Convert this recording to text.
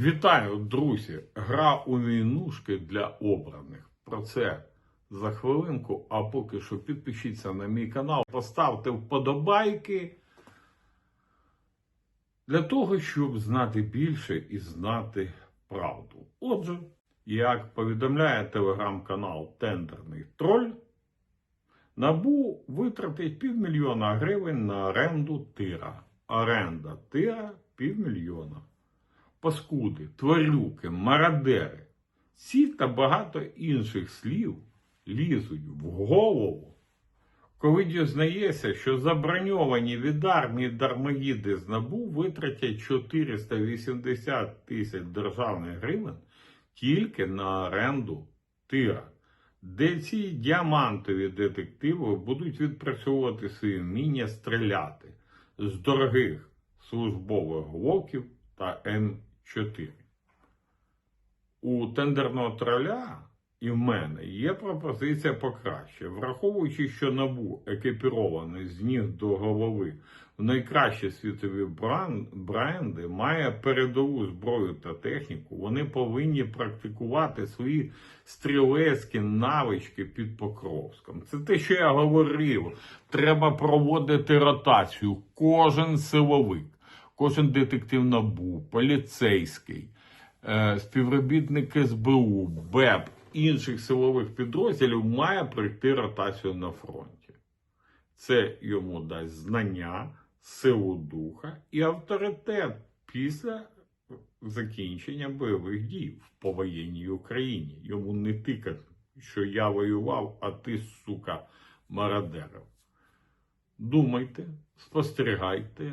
Вітаю, друзі! Гра у війнушки для обраних. Про це за хвилинку. А поки що підпишіться на мій канал, поставте вподобайки для того, щоб знати більше і знати правду. Отже, як повідомляє телеграм-канал Тендерний Троль, Набу витратить півмільйона гривень на оренду тира. Оренда тира півмільйона паскуди, тварюки, мародери. Ці та багато інших слів лізуть в голову. Коли дізнається, що заброньовані від армії дармоїди з НАБУ витратять 480 тисяч державних гривень тільки на оренду тира, де ці діамантові детективи будуть відпрацьовувати свої вміння стріляти з дорогих службових глоків та М4. У тендерного троля і в мене є пропозиція покраще. Враховуючи, що набу екіпірований з ніг до голови в найкращі світові бренди, має передову зброю та техніку, вони повинні практикувати свої стрілецькі навички під Покровськом. Це те, що я говорив. Треба проводити ротацію. Кожен силовик, кожен детектив НАБУ, поліцейський, е, співробітник СБУ, БЕП, інших силових підрозділів має пройти ротацію на фронті. Це йому дасть знання, силу духа і авторитет після закінчення бойових дій в повоєнній Україні. Йому не тикать, що я воював, а ти, сука, мародерив. Думайте, спостерігайте,